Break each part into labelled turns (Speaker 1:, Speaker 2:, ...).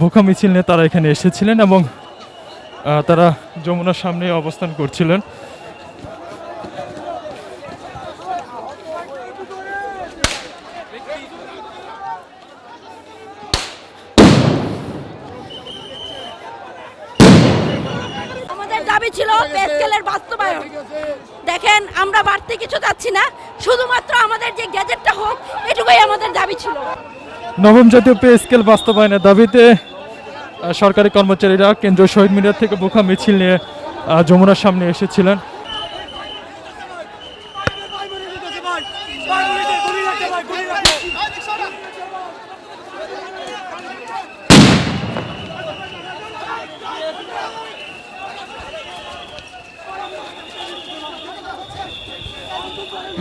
Speaker 1: ভুখা মিছিল নিয়ে তারা এখানে এসেছিলেন এবং তারা যমুনার সামনে অবস্থান করছিলেন
Speaker 2: আমাদের দাবি ছিল পে স্কেলের বাস্তবায়ন। দেখেন আমরা বাড়তি কিছু চাচ্ছি না শুধুমাত্র আমাদের যে গ্যাজেটটা হোক এটুকুই আমাদের দাবি ছিল।
Speaker 1: নবম জাতীয় পে স্কেল বাস্তবায়নের দাবিতে সরকারি কর্মচারীরা কেন্দ্রীয় শহীদ মিনার থেকে বোখা মিছিল নিয়ে যমুনার সামনে এসেছিলেন।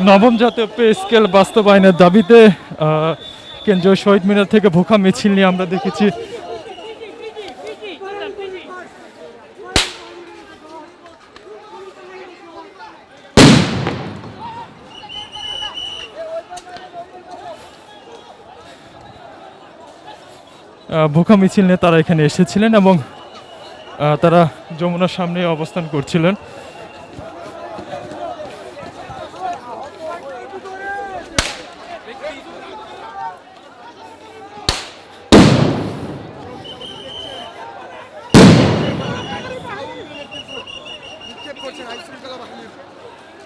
Speaker 1: নবম জাতীয় পে স্কেল বাস্তবায়নের দাবিতে কেন্দ্রীয় শহীদ মিনার থেকে ভুখা মিছিল নিয়ে আমরা দেখেছি। ভুখা মিছিল নিয়ে তারা এখানে এসেছিলেন এবং তারা যমুনার সামনে অবস্থান করছিলেন।
Speaker 3: করছেন আইন শৃঙ্খলা বাহিনীর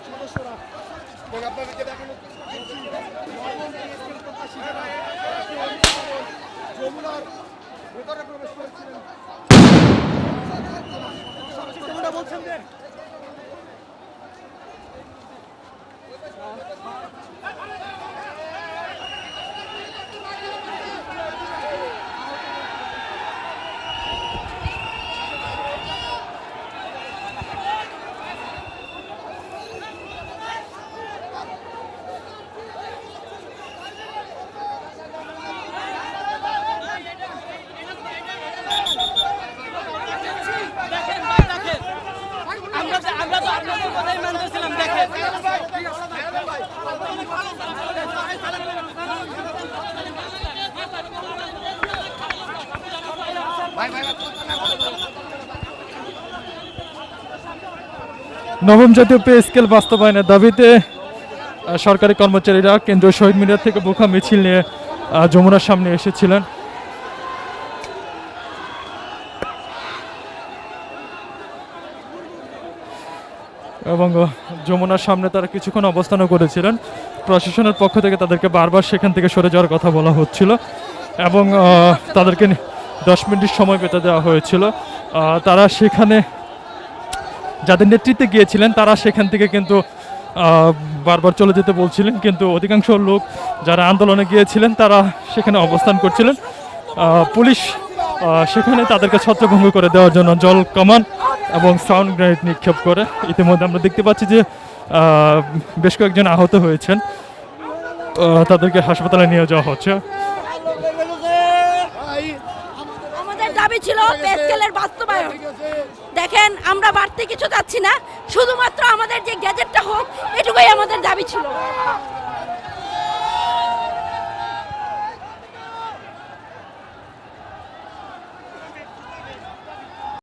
Speaker 3: সদস্যরা। এবং আপনাদেরকে দেখানো যমুনার ভেতরে প্রবেশ করেছিলেন। বলছেন যে?
Speaker 1: নবম জাতীয় পে স্কেল বাস্তবায়নের দাবিতে সরকারি কর্মচারীরা কেন্দ্রীয় শহীদ মিনার থেকে বুখা মিছিল নিয়ে যমুনার সামনে এসেছিলেন। এবং যমুনার সামনে তারা কিছুক্ষণ অবস্থানও করেছিলেন। প্রশাসনের পক্ষ থেকে তাদেরকে বারবার সেখান থেকে সরে যাওয়ার কথা বলা হচ্ছিল। এবং তাদেরকে দশ মিনিট সময় পেতে দেওয়া হয়েছিল। তারা সেখানে যাদের নেতৃত্বে গিয়েছিলেন, তারা সেখান থেকে কিন্তু বারবার চলে যেতে বলছিলেন। কিন্তু অধিকাংশ লোক যারা আন্দোলনে গিয়েছিলেন, তারা সেখানে অবস্থান করছিলেন। পুলিশ সেখানে তাদেরকে ছত্রভঙ্গ করে দেওয়ার জন্য জল কামান এবং সাউন্ড গ্রেনেড নিক্ষেপ করে। ইতিমধ্যে আমরা দেখতে পাচ্ছি যে বেশ কয়েকজন আহত হয়েছেন। তাদেরকে হাসপাতালে নিয়ে যাওয়া হচ্ছে
Speaker 2: আমাদের দাবি ছিল পে স্কেলের বাস্তবায়ন। দেখেন আমরা বাড়তি কিছু চাচ্ছি না শুধুমাত্র আমাদের যে গ্যাজেটটা হোক এটুকুই আমাদের দাবি ছিল।